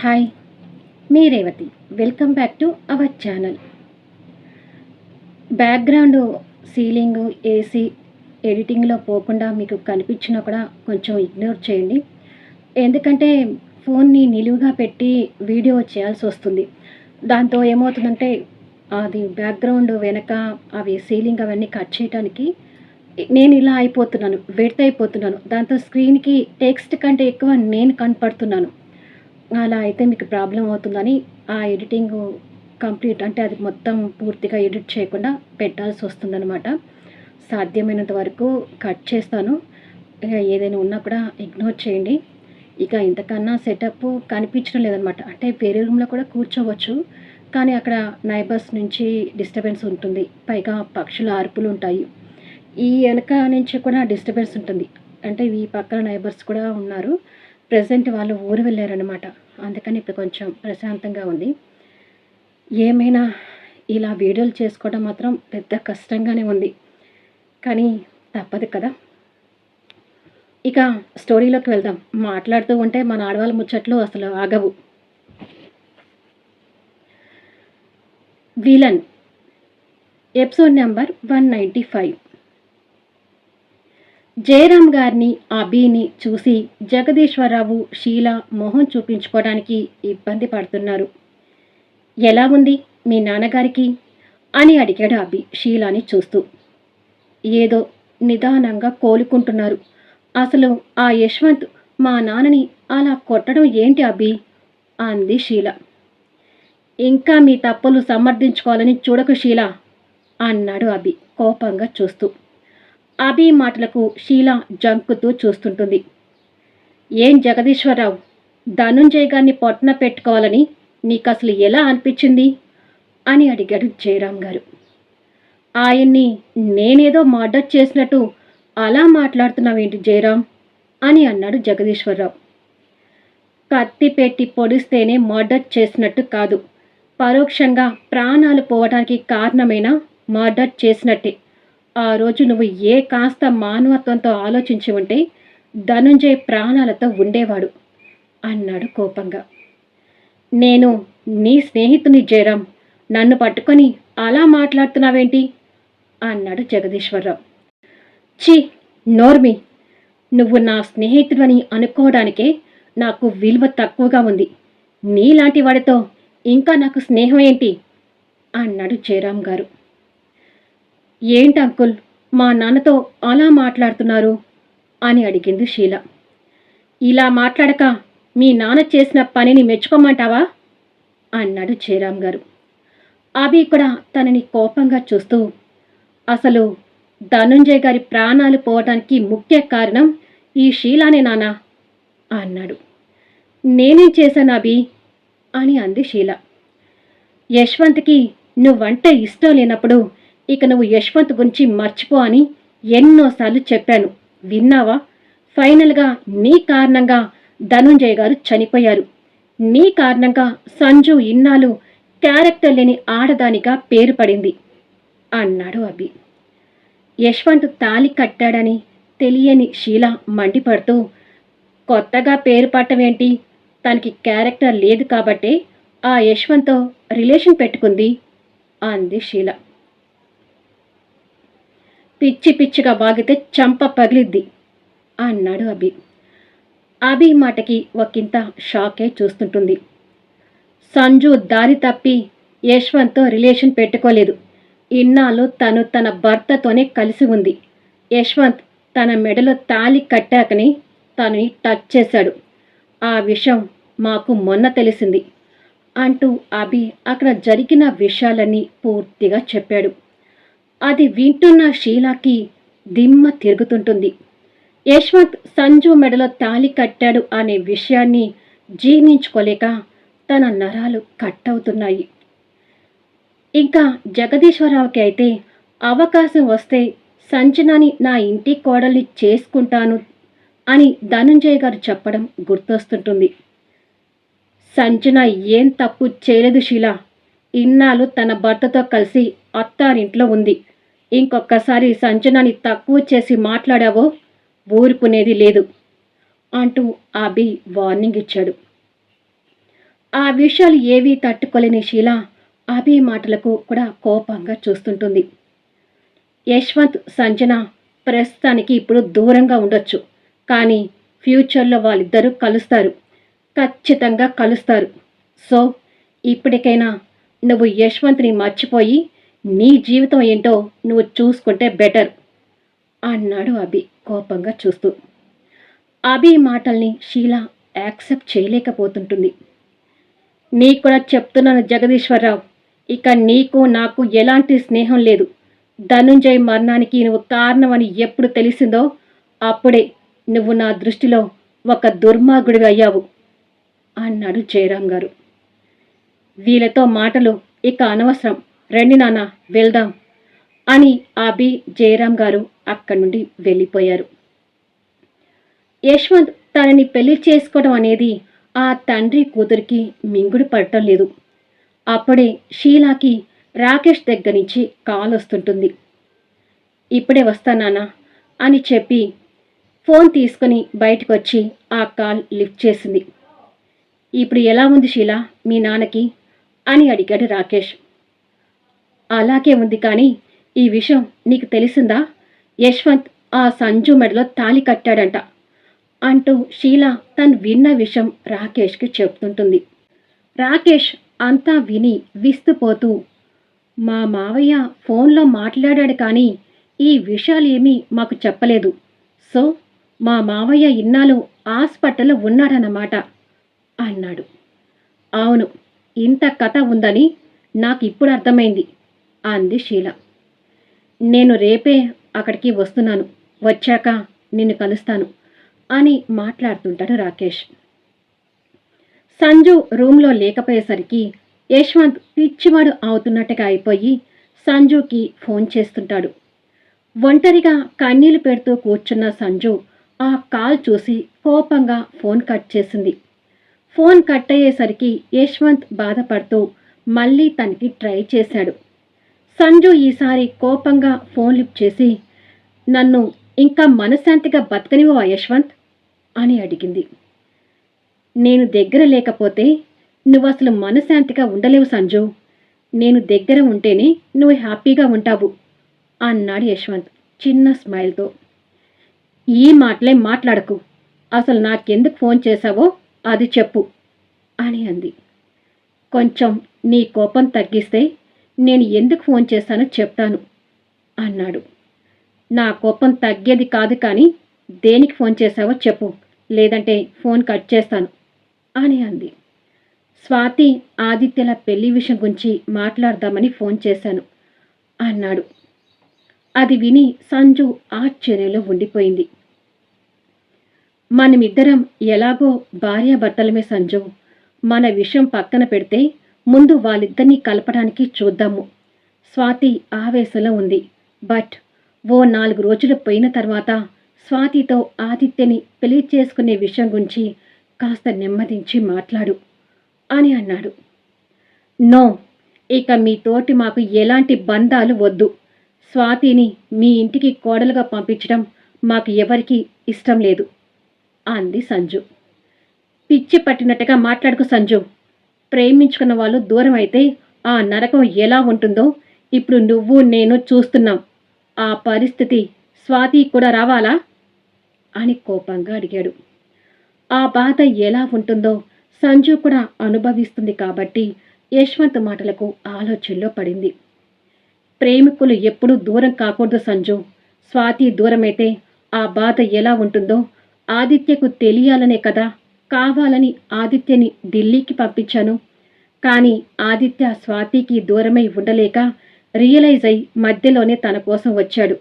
Hi me Revathi. Welcome back to our channel. Background ceiling AC ఎడిటింగ్లో పోకుండా మీకు కనిపించినా కూడా కొంచెం ఇగ్నోర్ చేయండి. ఎందుకంటే ఫోన్ని నిలువుగా పెట్టి వీడియో చేయాల్సి వస్తుంది. దాంతో ఏమవుతుందంటే అది బ్యాక్గ్రౌండ్ వెనక అవి సీలింగ్ అవన్నీ కట్ చేయడానికి నేను ఇలా అయిపోతున్నాను వెడితే అయిపోతున్నాను. దాంతో స్క్రీన్కి టెక్స్ట్ కంటే ఎక్కువ నేను కనపడుతున్నాను. అలా అయితే మీకు ప్రాబ్లం అవుతుందని ఆ ఎడిటింగ్ కంప్లీట్ అంటే అది మొత్తం పూర్తిగా ఎడిట్ చేయకుండా పెట్టాల్సి వస్తుందన్నమాట. సాధ్యమైనంత వరకు కట్ చేస్తాను. ఇక ఏదైనా ఉన్నా కూడా ఇగ్నోర్ చేయండి. ఇక ఇంతకన్నా సెటప్ కనిపించడం లేదనమాట అంటే వేరే రూమ్లో కూడా కూర్చోవచ్చు. కానీ అక్కడ నైబర్స్ నుంచి డిస్టర్బెన్స్ ఉంటుంది. పైగా పక్షుల అరుపులు ఉంటాయి. ఈ వెనక నుంచి కూడా డిస్టర్బెన్స్ ఉంటుంది. అంటే ఈ పక్కన నైబర్స్ కూడా ఉన్నారు. ప్రజెంట్ వాళ్ళు ఊరు వెళ్ళారనమాట అందుకని ఇప్పుడు కొంచెం ప్రశాంతంగా ఉంది. ఏమైనా ఇలా వీడియోలు చేసుకోవడం మాత్రం పెద్ద కష్టంగానే ఉంది. కానీ తప్పదు కదా. ఇక స్టోరీలోకి వెళ్దాం. మాట్లాడుతూ ఉంటే మన ఆడవాళ్ళ ముచ్చట్లు అసలు ఆగవు. Villain. Episode number one ninety five. Jayaram గారిని ఆ బీని చూసి జగదీశ్వరరావు షీల మొహం చూపించుకోవడానికి ఇబ్బంది పడుతున్నారు. ఎలా ఉంది మీ నాన్నగారికి? అని అడిగాడు అభి షీలాని చూస్తూ. ఏదో నిదానంగా కోలుకుంటున్నారు. అసలు ఆ యశ్వంత్ మా నాన్నని అలా కొట్టడం ఏంటి అభి అంది షీల. ఇంకా మీ తప్పులు సమర్థించుకోవాలని చూడకు షీల అన్నాడు అభి కోపంగా చూస్తూ. అభి మాటలకు షీల జంకుతూ చూస్తుంటుంది. ఏం జగదీశ్వరరావు? ధనుంజయ్ గారిని పొట్టన పెట్టుకోవాలని నీకు అసలు ఎలా అనిపించింది? అని అడిగాడు జయరాం గారు. ఆయన్ని నేనేదో మర్డర్ చేసినట్టు అలా మాట్లాడుతున్నావేంటి జయరాం అని అన్నాడు జగదీశ్వరరావు. కత్తి పెట్టి పొడిస్తేనే మర్డర్ చేసినట్టు కాదు. పరోక్షంగా ప్రాణాలు పోవడానికి కారణమైన మర్డర్ చేసినట్టే. ఆ రోజు నువ్వు ఏ కాస్త మానవత్వంతో ఆలోచించి ఉంటే ధనుంజయ్ ప్రాణాలతో ఉండేవాడు అన్నాడు కోపంగా. నేను నీ స్నేహితుని జయరాం నన్ను పట్టుకొని అలా మాట్లాడుతున్నావేంటి? అన్నాడు జగదీశ్వరరావు. ఛీ నోర్మి నువ్వు నా స్నేహితుడని అనుకోవడానికే నాకు విలువ తక్కువగా ఉంది. నీలాంటి వాడితో ఇంకా నాకు స్నేహం ఏంటి? అన్నాడు జయరాం గారు. ఏంటి అంకుల్? మా నాన్నతో అలా మాట్లాడుతున్నారు? అని అడిగింది షీల. ఇలా మాట్లాడక మీ నాన్న చేసిన పనిని మెచ్చుకోమంటావా? అన్నాడు జయరామ్ గారు. అభి కూడా తనని కోపంగా చూస్తూ అసలు ధనుంజయ్ గారి ప్రాణాలు పోవటానికి ముఖ్య కారణం ఈ షీలానే నానా అన్నాడు. నేనేం చేశాను అభి? అని అంది షీల. యశ్వంత్కి నువ్వంటే ఇష్టం లేనప్పుడు ఇక నువ్వు యశ్వంత్ గురించి మర్చిపో అని ఎన్నోసార్లు చెప్పాను. విన్నావా? ఫైనల్గా నీ కారణంగా ధనుంజయ్ గారు చనిపోయారు. నీ కారణంగా సంజు ఇన్నాళ్ళు క్యారెక్టర్ లేని ఆడదానిగా పేరు పడింది అన్నాడు అభి. యశ్వంత్ తాలి కట్టాడని తెలియని షీల మండిపడుతూ కొత్తగా పేరు పట్టమేంటి తనకి క్యారెక్టర్ లేదు కాబట్టే ఆ యశ్వంత్తో రిలేషన్ పెట్టుకుంది అంది షీల పిచ్చి పిచ్చిగా బాగితే చంప పగిలిద్ది అన్నాడు అభి. అభి మాటకి ఒకంత షాకే చూస్తుంటుంది. సంజు దారి తప్పి యశ్వంత్తో రిలేషన్ పెట్టుకోలేదు. ఇన్నాళ్ళు తను తన భర్తతోనే కలిసి ఉంది. యశ్వంత్ తన మెడలో తాలి కట్టాకని తనని టచ్ చేశాడు. ఆ విషయం మాకు మొన్న తెలిసింది అంటూ అభి అక్కడ జరిగిన విషయాలన్నీ పూర్తిగా చెప్పాడు. అది వింటున్న షీలాకి దిమ్మ తిరుగుతుంటుంది. యశ్వంత్ సంజు మెడలో తాలి కట్టాడు అనే విషయాన్ని జీర్ణించుకోలేక తన నరాలు కట్ అవుతున్నాయి ఇంకా జగదీశ్వరరావుకి అయితే అవకాశం వస్తే సంజనాని నా ఇంటి కోడల్ని చేసుకుంటాను అని ధనుంజయ్ గారు చెప్పడం గుర్తొస్తుంటుంది. సంజన ఏం తప్పు చేయలేదు శీల ఇన్నాళ్ళు తన భర్తతో కలిసి అత్తారింట్లో ఉంది. ఇంకొకసారి సంజనాని తక్కువ చేసి మాట్లాడావో ఊరుకునేది లేదు అంటూ అభి వార్నింగ్ ఇచ్చాడు. ఆ విషయాలు ఏవీ తట్టుకోలేని శీల అభి మాటలకు కూడా కోపంగా చూస్తుంటుంది. యశ్వంత్ సంజన ప్రస్తుతానికి ఇప్పుడు దూరంగా ఉండొచ్చు కానీ ఫ్యూచర్లో వాళ్ళిద్దరూ కలుస్తారు. ఖచ్చితంగా కలుస్తారు. సో ఇప్పటికైనా నువ్వు యశ్వంత్ని మర్చిపోయి నీ జీవితం ఏంటో నువ్వు చూసుకుంటే బెటర్ అన్నాడు అభి కోపంగా చూస్తూ. అభి మాటల్ని షీల యాక్సెప్ట్ చేయలేకపోతుంటుంది. నీకు కూడా చెప్తున్నాను జగదీశ్వరరావు ఇక నీకు నాకు ఎలాంటి స్నేహం లేదు. ధనుంజయ్ మరణానికి నువ్వు కారణమని ఎప్పుడు తెలిసిందో అప్పుడే నువ్వు నా దృష్టిలో ఒక దుర్మార్గుడివి అయ్యావు అన్నాడు జయరాం గారు. వీళ్ళతో మాటలు ఇక అనవసరం. రండి నాన్న వెళ్దాం అని ఆబి జయరాం గారు అక్కడి నుండి వెళ్ళిపోయారు. యశ్వంత్ తనని పెళ్ళి చేసుకోవడం అనేది ఆ తండ్రి కూతురికి మింగుడు పడటం లేదు. అప్పుడే షీలాకి రాకేష్ దగ్గర నుంచి కాల్ వస్తుంటుంది. ఇప్పుడే వస్తానా అని చెప్పి ఫోన్ తీసుకుని బయటకు వచ్చి ఆ కాల్ లిఫ్ట్ చేసింది. ఇప్పుడు ఎలా ఉంది షీలా మీ నాన్నకి అని అడిగాడు రాకేష్. అలాగే ఉంది కానీ ఈ విషయం నీకు తెలిసిందా? యశ్వంత్ ఆ సంజు మెడలో తాలి కట్టాడంట అంటూ షీల తను విన్న విషయం రాకేష్కి చెప్తుంటుంది. రాకేష్ అంతా విని విస్తుపోతూ మా మావయ్య ఫోన్లో మాట్లాడాడు కానీ ఈ విషయాలేమీ మాకు చెప్పలేదు. సో మా మావయ్య ఇన్నాళ్ళు హాస్పిటల్లో ఉన్నాడన్నమాట అన్నాడు. అవును ఇంత కథ ఉందని నాకు ఇప్పుడు అర్థమైంది. అంది షీల నేను రేపే అక్కడికి వస్తున్నాను. వచ్చాక నిన్ను కలుస్తాను అని మాట్లాడుతుంటాడు రాకేష్. సంజు రూమ్లో లేకపోయేసరికి యశ్వంత్ పిచ్చివాడు అవుతున్నట్టుగా అయిపోయి సంజుకి ఫోన్ చేస్తుంటాడు. ఒంటరిగా కన్నీళ్ళు పెడుతూ కూర్చున్న సంజు ఆ కాల్ చూసి కోపంగా ఫోన్ కట్ చేసింది. ఫోన్ కట్ అయ్యేసరికి యశ్వంత్ బాధపడుతూ మళ్ళీ తనకి ట్రై చేశాడు. సంజు ఈసారి కోపంగా ఫోన్ లిఫ్ట్ చేసి నన్ను ఇంకా మనశ్శాంతిగా బతకనివా యశ్వంత్? అని అడిగింది. నేను దగ్గర లేకపోతే నువ్వు అసలు మనశ్శాంతిగా ఉండలేవు సంజు. నేను దగ్గర ఉంటేనే నువ్వు హ్యాపీగా ఉంటావు అన్నాడు యశ్వంత్ చిన్న స్మైల్తో. ఈ మాటలే మాట్లాడకు. అసలు నాకెందుకు ఫోన్ చేశావో అది చెప్పు అని అంది. కొంచెం నీ కోపం తగ్గిస్తే నేను ఎందుకు ఫోన్ చేశానో చెప్తాను అన్నాడు. నా కోపం తగ్గేది కాదు కానీ దేనికి ఫోన్ చేశావో చెప్పు లేదంటే ఫోన్ కట్ చేస్తాను అని అంది. స్వాతి ఆదిత్యల పెళ్ళి విషయం గురించి మాట్లాడదామని ఫోన్ చేశాను అన్నాడు. అది విని సంజు ఆశ్చర్యంలో ఉండిపోయింది. మనమిద్దరం ఎలాగో భార్యాభర్తలమే సంజు. మన విషయం పక్కన పెడితే ముందు వాళ్ళిద్దరినీ కలపడానికి చూద్దాము. స్వాతి ఆవేశంలో ఉంది. బట్ ఓ నాలుగు రోజులు పోయిన తర్వాత స్వాతితో ఆదిత్యని పెళ్ళి చేసుకునే విషయం గురించి కాస్త నెమ్మదించి మాట్లాడు అని అన్నాడు. నో ఇక మీతోటి మాకు ఎలాంటి బంధాలు వద్దు. స్వాతిని మీ ఇంటికి కోడలుగా పంపించడం మాకు ఎవరికీ ఇష్టం లేదు అంది సంజు. పిచ్చి పట్టినట్టుగా మాట్లాడుకు సంజు. ప్రేమించుకున్న వాళ్ళు దూరం అయితే ఆ నరకం ఎలా ఉంటుందో ఇప్పుడు నువ్వు నేను చూస్తున్నాం. ఆ పరిస్థితి స్వాతి కూడా రావాలా? అని కోపంగా అడిగాడు. ఆ బాధ ఎలా ఉంటుందో సంజు కూడా అనుభవిస్తుంది కాబట్టి యశ్వంత్ మాటలకు ఆలోచనలో పడింది. ప్రేమికులు ఎప్పుడూ దూరం కాకూడదు సంజు. స్వాతి దూరమైతే ఆ బాధ ఎలా ఉంటుందో ఆదిత్యకు తెలియాలనే కదా కావాలని ఆదిత్యని ఢిల్లీకి పంపించాను. కానీ ఆదిత్య స్వాతికి దూరమై ఉండలేక రియలైజ్ అయి మధ్యలోనే తన కోసం వచ్చాడు.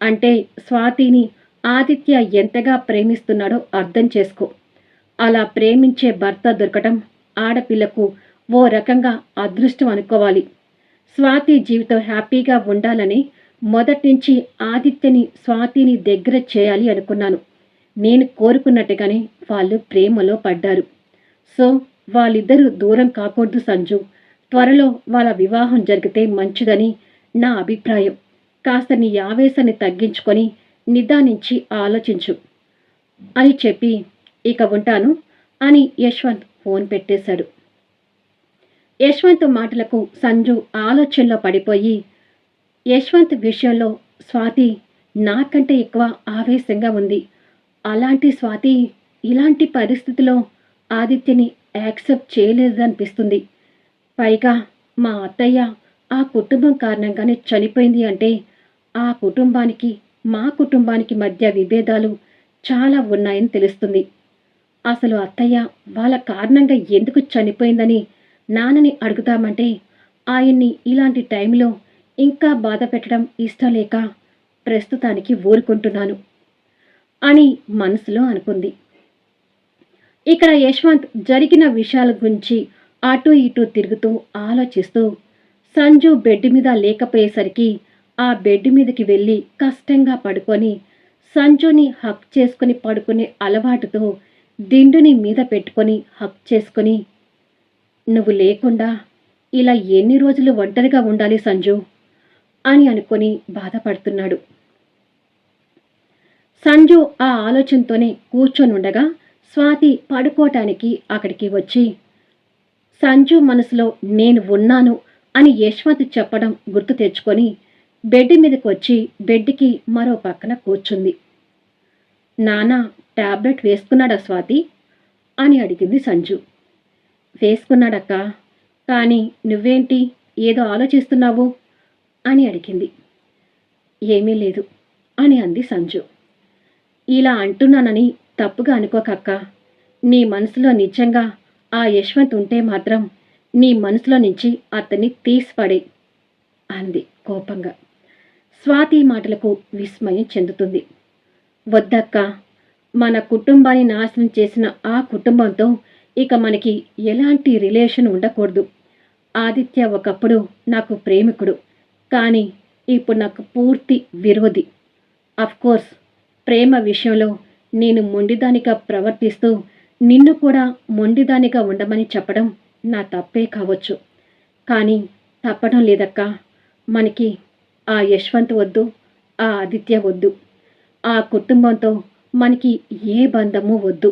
అంటే స్వాతిని ఆదిత్య ఎంతగా ప్రేమిస్తున్నాడో అర్థం చేసుకో. అలా ప్రేమించే భర్త దొరకటం ఆడపిల్లకు ఓ రకంగా అదృష్టం అనుకోవాలి. స్వాతి జీవితం హ్యాపీగా ఉండాలని మొదటి నుంచి ఆదిత్యని స్వాతిని దగ్గర చేయాలి అనుకున్నాను. నేను కోరుకున్నట్టుగానే వాళ్ళు ప్రేమలో పడ్డారు. సో వాళ్ళిద్దరూ దూరం కాకూడదు సంజు. త్వరలో వాళ్ళ వివాహం జరిగితే మంచిదని నా అభిప్రాయం. కాస్త నీ ఆవేశాన్ని తగ్గించుకొని నిదానించి ఆలోచించు. అని చెప్పి ఇక ఉంటాను అని యశ్వంత్ ఫోన్ పెట్టేశాడు. యశ్వంత్ మాటలకు సంజు ఆలోచనలో పడిపోయి యశ్వంత్ విషయంలో స్వాతి నాకంటే ఎక్కువ ఆవేశంగా ఉంది. అలాంటి స్వాతి ఇలాంటి పరిస్థితిలో ఆదిత్యని యాక్సెప్ట్ చేయలేదనిపిస్తుంది. పైగా మా అత్తయ్య ఆ కుటుంబం కారణంగానే చనిపోయింది అంటే ఆ కుటుంబానికి మా కుటుంబానికి మధ్య విభేదాలు చాలా ఉన్నాయని తెలుస్తుంది. అసలు అత్తయ్య వాళ్ళ కారణంగా ఎందుకు చనిపోయిందని నాన్నని అడుగుతామంటే ఆయన్ని ఇలాంటి టైంలో ఇంకా బాధ పెట్టడం ఇష్టం లేక ప్రస్తుతానికి ఊరుకుంటున్నాను. అని మనసులో అనుకుంది. ఇక్కడ యశ్వంత్ జరిగిన విషయాల గురించి అటు ఇటు తిరుగుతూ ఆలోచిస్తూ సంజు బెడ్ మీద లేకపోయేసరికి ఆ బెడ్ మీదకి వెళ్ళి కష్టంగా పడుకొని సంజుని హక్ చేసుకుని పడుకునే అలవాటుతో దిండుని మీద పెట్టుకొని హక్ చేసుకొని నువ్వు లేకుండా ఇలా ఎన్ని రోజులు ఒంటరిగా ఉండాలి సంజు అని అనుకొని బాధపడుతున్నాడు. సంజు ఆ ఆలోచనతోనే కూర్చొని ఉండగా స్వాతి పడుకోవటానికి అక్కడికి వచ్చి సంజు మనసులో నేను ఉన్నాను అని యశ్వంత్ చెప్పడం గుర్తు తెచ్చుకొని బెడ్ మీదకి వచ్చి బెడ్కి మరో పక్కన కూర్చుంది. నానా టాబ్లెట్ వేసుకున్నాడా స్వాతి? అని అడిగింది సంజు. వేసుకున్నాడక్క కానీ నువ్వేంటి ఏదో ఆలోచిస్తున్నావు? అని అడిగింది. ఏమీ లేదు అని అంది సంజు. ఇలా అంటున్నానని తప్పుగా అనుకోకక్క నీ మనసులో నిజంగా ఆ యశ్వంత్ ఉంటే మాత్రం నీ మనసులో నుంచి అతన్ని తీసిపడే అంది కోపంగా. స్వాతి మాటలకు విస్మయం చెందుతుంది. వద్దక్క మన కుటుంబాన్ని నాశనం చేసిన ఆ కుటుంబంతో ఇక మనకి ఎలాంటి రిలేషన్ ఉండకూడదు. ఆదిత్య ఒకప్పుడు నాకు ప్రేమికుడు కానీ ఇప్పుడు నాకు పూర్తి విరోధి. అఫ్కోర్స్ ప్రేమ విషయంలో నేను మొండిదానిగా ప్రవర్తిస్తూ నిన్ను కూడా మొండిదానిగా ఉండమని చెప్పడం నా తప్పే కావచ్చు. కానీ తప్పడం లేదక్క. మనకి ఆ యశ్వంత్ వద్దు ఆ ఆదిత్య వద్దు. ఆ కుటుంబంతో మనకి ఏ బంధము వద్దు.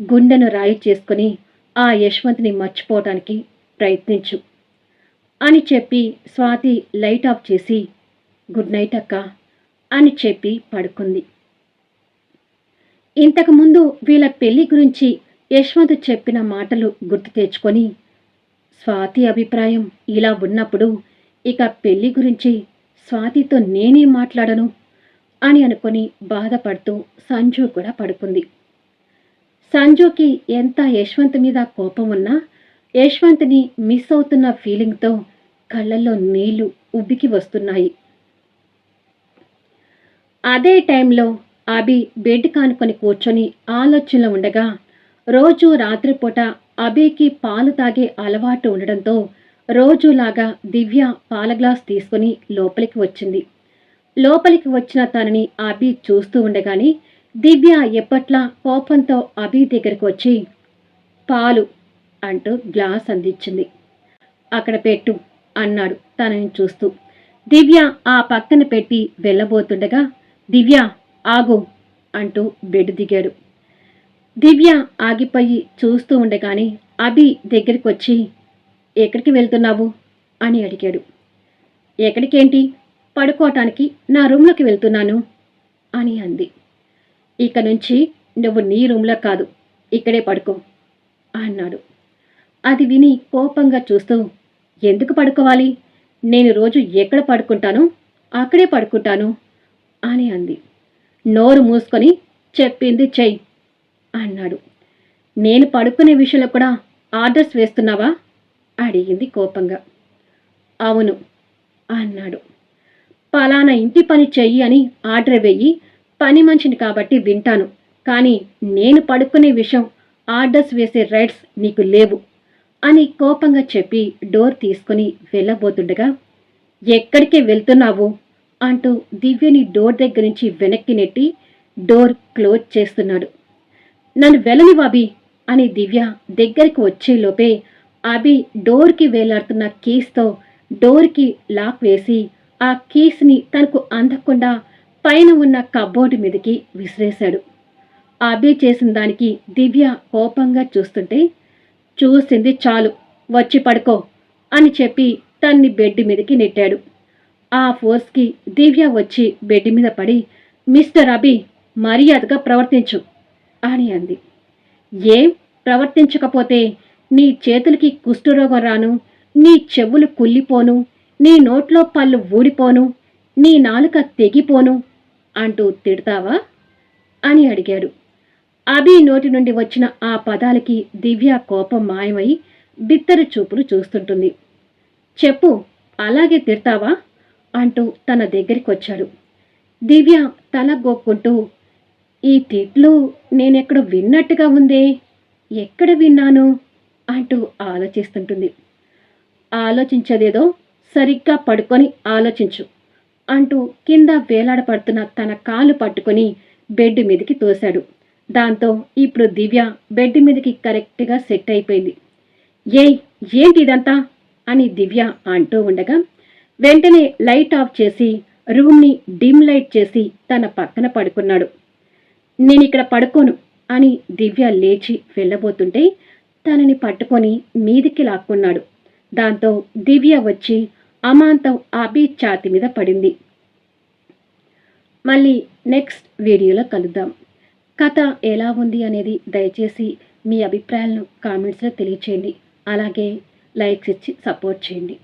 గుండెను రాయి చేసుకుని ఆ యశ్వంత్ని మర్చిపోవటానికి ప్రయత్నించు అని చెప్పి స్వాతి లైట్ ఆఫ్ చేసి గుడ్ నైట్ అక్క అని చెప్పి పడుకుంది. ఇంతకుముందు వీళ్ళ పెళ్ళి గురించి యశ్వంత్ చెప్పిన మాటలు గుర్తు తెచ్చుకొని స్వాతి అభిప్రాయం ఇలా ఉన్నప్పుడు ఇక పెళ్ళి గురించి స్వాతితో నేనే మాట్లాడను అని అనుకొని బాధపడుతూ సంజు కూడా పడుకుంది. సంజుకి ఎంత యశ్వంత్ మీద కోపం ఉన్నా యశ్వంత్ని మిస్ అవుతున్న ఫీలింగ్తో కళ్ళల్లో నీళ్ళు ఉబ్బికి వస్తున్నాయి. అదే టైంలో అభి బెడ్ కానుకొని కూర్చొని ఆలోచనలో ఉండగా రోజు రాత్రిపూట అభికి పాలు తాగే అలవాటు ఉండడంతో రోజులాగా దివ్య పాల గ్లాస్ తీసుకుని లోపలికి వచ్చింది. లోపలికి వచ్చిన తనని అభి చూస్తూ ఉండగానే దివ్య ఎప్పట్లా కోపంతో అభి దగ్గరికి వచ్చి పాలు అంటూ గ్లాస్ అందించింది. అక్కడ పెట్టు అన్నాడు తనని చూస్తూ. దివ్య ఆ పక్కన పెట్టి వెళ్ళబోతుండగా దివ్య ఆగు అంటూ బెడ్ దిగాడు. దివ్య ఆగిపోయి చూస్తూ ఉండగానే అభి దగ్గరికి వచ్చి ఎక్కడికి వెళ్తున్నావు? అని అడిగాడు. ఎక్కడికేంటి? పడుకోవటానికి నా రూమ్లోకి వెళ్తున్నాను అని అంది. ఇక నుంచి నువ్వు నీ రూమ్లో కాదు ఇక్కడే పడుకో అన్నాడు. అది విని కోపంగా చూస్తూ ఎందుకు పడుకోవాలి? నేను రోజు ఎక్కడ పడుకుంటానో? అక్కడే పడుకుంటాను అని అంది. నోరు మూసుకొని చెప్పింది చెయ్యి. అన్నాడు. నేను పడుకునే విషయంలో కూడా ఆర్డర్స్ వేస్తున్నావా? అడిగింది కోపంగా. అవును అన్నాడు. పలానా ఇంటి పని చెయ్యి అని ఆర్డర్ వెయ్యి పని మంచిని కాబట్టి వింటాను. కానీ నేను పడుకునే విషయం ఆర్డర్స్ వేసే రైట్స్ నీకు లేవు అని కోపంగా చెప్పి డోర్ తీసుకుని వెళ్ళబోతుండగా ఎక్కడికి వెళ్తున్నావు? అంటూ దివ్యని డోర్ దగ్గర నుంచి వెనక్కి నెట్టి డోర్ క్లోజ్ చేస్తున్నాడు. నన్ను వెళ్ళని బాబీ అని దివ్య దగ్గరికి వచ్చేలోపే అభి డోర్కి వేలాడుతున్న కీస్తో డోర్కి లాక్ వేసి ఆ కీస్ని తనకు అందకుండా పైన ఉన్న కబోర్డు మీదకి విసిరేశాడు. అభి చేసిన దానికి దివ్య కోపంగా చూస్తుంటే చూసింది చాలు వచ్చి పడుకో అని చెప్పి తన్ని బెడ్ మీదకి నెట్టాడు. ఆ ఫోర్స్కి దివ్య వచ్చి బెడ్ మీద పడి మిస్టర్ అభి మర్యాదగా ప్రవర్తించు అని అంది. ఏం? ప్రవర్తించకపోతే నీ చేతులకి కుష్ఠరోగం రాను నీ చెవులు కుళ్ళిపోను నీ నోట్లో పళ్ళు ఊడిపోను నీ నాలుక తెగిపోను అంటూ తిడతావా? అని అడిగాడు. అభి నోటి నుండి వచ్చిన ఆ పదాలకి దివ్య కోపం మాయమై బిత్తరు చూపులు చూస్తుంటుంది. చెప్పు అలాగే తిడతావా? అంటూ తన దగ్గరికి వచ్చాడు దివ్య తల గోక్కుంటూ ఈ తిట్లు నేనెక్కడ విన్నట్టుగా ఉందే. ఎక్కడ విన్నాను? అంటూ ఆలోచిస్తుంటుంది. ఆలోచించదేదో సరిగ్గా పడుకొని ఆలోచించు అంటూ కింద వేలాడపడుతున్న తన కాలు పట్టుకొని బెడ్ మీదకి తోశాడు. దాంతో ఇప్పుడు దివ్య బెడ్ మీదకి కరెక్ట్గా సెట్ అయిపోయింది. ఏయ్ ఏంటి ఇదంతా అని దివ్య అంటూ ఉండగా వెంటనే లైట్ ఆఫ్ చేసి రూమ్ని డిమ్ లైట్ చేసి తన పక్కన పడుకున్నాడు. నేను ఇక్కడ పడుకోను అని దివ్య లేచి వెళ్ళబోతుంటే తనని పట్టుకొని మీదికి లాక్కున్నాడు. దాంతో దివ్య వచ్చి అమాంతం అభి ఛాతి మీద పడింది. మళ్ళీ నెక్స్ట్ వీడియోలో కలుద్దాం. కథ ఎలా ఉంది అనేది దయచేసి మీ అభిప్రాయాలను కామెంట్స్లో తెలియచేయండి. అలాగే లైక్స్ ఇచ్చి సపోర్ట్ చేయండి.